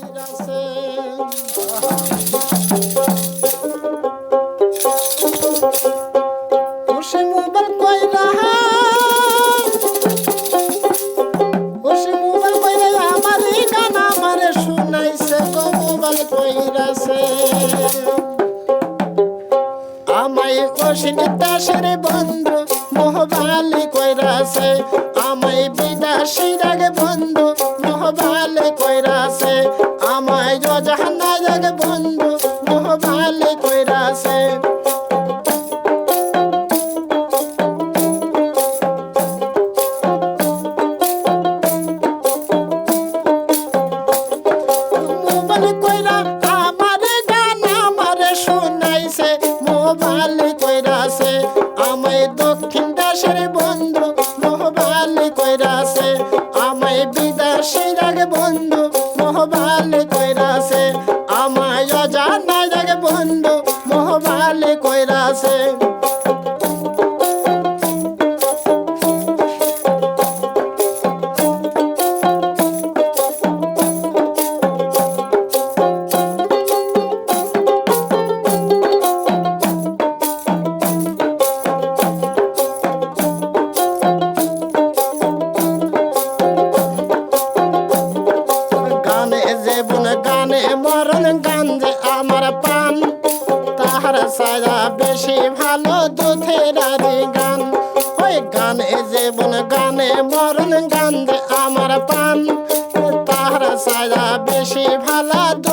কইরাছে খুশি মোবাইল কইরা খুশি মোবাইল কইরা আমার এই গান আমারে শুনাইছে গো মোবাইল কইরাছে আমায় অসিনী দাসের বন্ধু মোহবালি কইরাছে আমায় বিদাসীর আগে বন্ধু মোহবালি কইরাছে শুনাইছে মোবাইল কইরাছে। আমায় দক্ষিণ দেশের বন্ধু মোবাইল কইরাছে। আমায় বিদেশের আগে বন্ধু মোবাইল পান। তাহার সাজা বেশি ভালো দুধের আরে গান। ওই গানে জীবন গানে, মরণ গান আমার পান। তাহার সাজা বেশি ভালো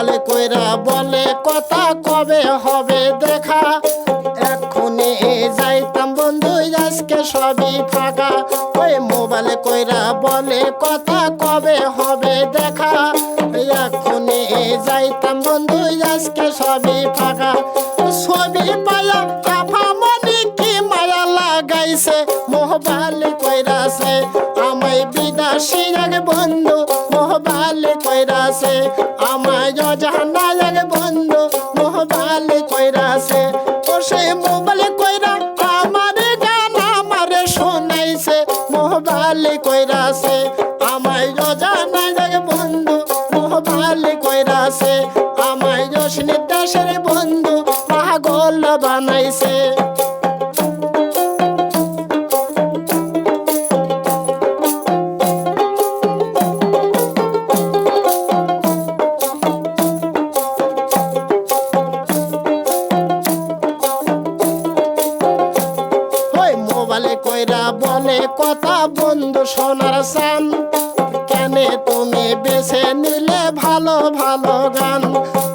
মোবাইলে কইরা বলে, কথা কবে হবে দেখা? এক্ষুনি যাইতাম বন্ধু, আজকে সবই ফাঁকা। ওই মোবাইলে কইরা বলে, কথা কবে হবে দেখা? এক্ষুনি যাইতাম বন্ধু, আজকে সবই ফাঁকা। ছবি পায়া কাফা মনি কি মায়া লাগাইছে। মোবাইল কইরাছে আমায় বিদাসী এক বন্ধু কইরাছে, আমায় অজানা এক বন্ধু মোবাইল কইরাছে। ও সে মোবাইল কইরা আমার গান আমারে শোনাইছে মোবাইল কইরাছে। আমায় অজানা এক বন্ধু মোবাইল কইরাছে, আমায় রশ্মি দাসের বন্ধু পাগল বানাইছে। কথা বন্ধু সোনার সান কেনে তুমি বেছে নিলে ভালো ভালো গান।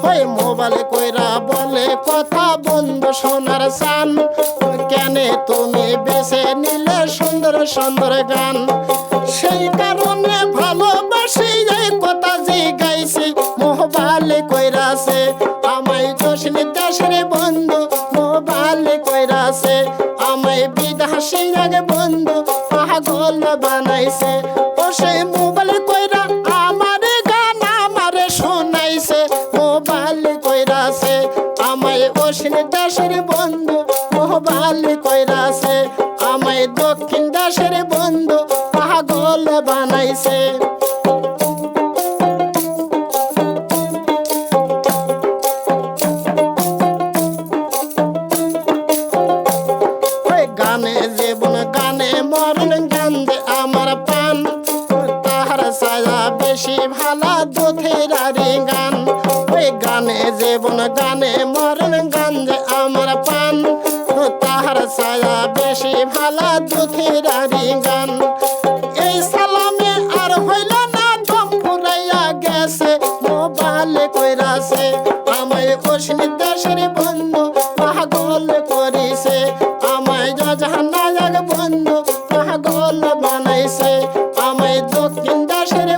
ওই মোবাইলে কইরা বলে কথা বন্ধু সোনার সান কেনে তুমি বেছে নিলে সুন্দর সুন্দর গান। সেই কারণে ভালোবাসি, এই কথা যে গাইছি মোবাইলে কইরাছে, আমায় দোষনি দেশের বন্ধু। মোবাইলে কইরাছে, আমায় বিদাসী আগে বন্ধু। পাগল বানাইছে। ও সেই মোবাইল কইরা আমার গান আমারে শোনাইছে। মোবাইল কইরাছে, আমায় অশ্বিনী দাসের বন্ধু মোবাইল কইরাছে। আমায় দক্ষিণ দাসের বন্ধু পাগল বানাইছে। গানে জীবন, গানে মরণ বেশি ভালা দুধের আরে গান। ওই গানে জীবন গানে মরণ গান দে আমার পান তাহার সাজা বেশি ভালা দুধের আরে গান। এই সালামে আর হইল না দম ফুরাইয়া গেছে, মোবাইল কইরাছে, আমায় পশ্চিম দেশের বন্ধু পাগল করিছে, আমায় যজানায়ক বন্ধু পাগল বানাইছে, আমায় দক্ষিণ দেশের